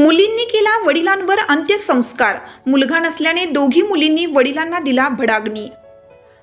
मुलींनी केला वडिलांवर अंत्यसंस्कार. मुलगा नसल्याने दोघी मुलींनी वडिलांना दिला भडागणी.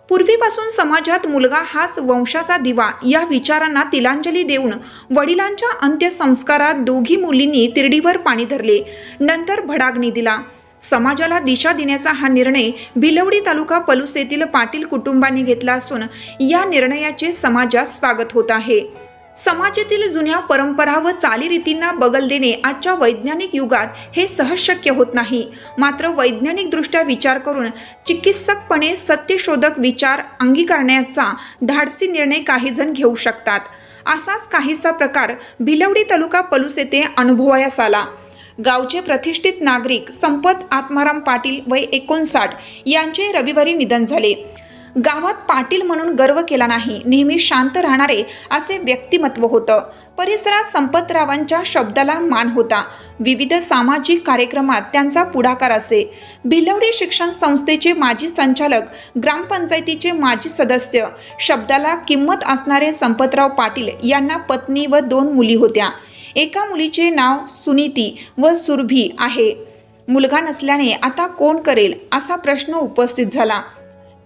पूर्वीपासून समाजात मुलगा हाच वंशाचा दिवा. या विचारांना तिलांजली देऊन वडिलांच्या अंत्यसंस्कारात दोघी मुलींनी तिरडीवर पाणी धरले. नंतर भडागणी दिला. समाजाला दिशा देण्याचा हा निर्णय भिलवडी तालुका पलूस येथील पाटील कुटुंबांनी घेतला असून या निर्णयाचे समाजात स्वागत होत आहे. समाजातील जुन्या परंपरा व चालीरीतींना बगल देणे आजच्या वैज्ञानिक युगात हे सहज शक्य होत नाही. मात्र वैज्ञानिकदृष्ट्या विचार करून चिकित्सकपणे सत्यशोधक विचार अंगीकारण्याचा धाडसी निर्णय काही जण घेऊ शकतात. असाच काहीसा प्रकार भिलवडी तालुका पलूस येथे अनुभवायास आला. गावचे प्रतिष्ठित नागरिक संपत आत्माराम पाटील वय एकोणसाठ यांचे रविवारी निधन झाले. गावात पाटील म्हणून गर्व केला नाही. नेहमी शांत राहणारे असे व्यक्तिमत्व होतं. परिसरात संपतरावांच्या शब्दाला मान होता. विविध सामाजिक कार्यक्रमात त्यांचा पुढाकार असे. भिलवडी शिक्षण संस्थेचे माजी संचालक ग्रामपंचायतीचे माजी सदस्य शब्दाला किंमत असणारे संपतराव पाटील यांना पत्नी व दोन मुली होत्या. एका मुलीचे नाव सुनीती व सुरभी आहे. मुलगा नसल्याने आता कोण करेल असा प्रश्न उपस्थित झाला.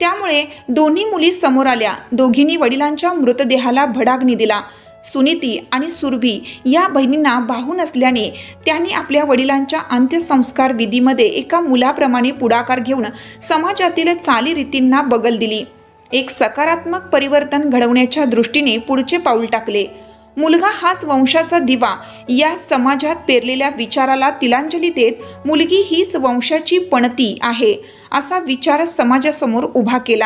त्यामुळे दोन्ही मुली समोर आल्या. दोघींनी वडिलांच्या मृतदेहाला भडागणी दिला. सुनीती आणि सुरभी या बहिणींना भाऊ नसल्याने त्यांनी आपल्या वडिलांच्या अंत्यसंस्कार विधीमध्ये एका मुलाप्रमाणे पुढाकार घेऊन समाजातील चालीरीतींना बगल दिली. एक सकारात्मक परिवर्तन घडवण्याच्या दृष्टीने पुढचे पाऊल टाकले. मुलगा हाच वंशाचा दिवा. या समाजात पेरलेल्या विचाराला तिलांजली देत मुलगी हीच वंशाची पणती आहे असा विचार समाजासमोर उभा केला.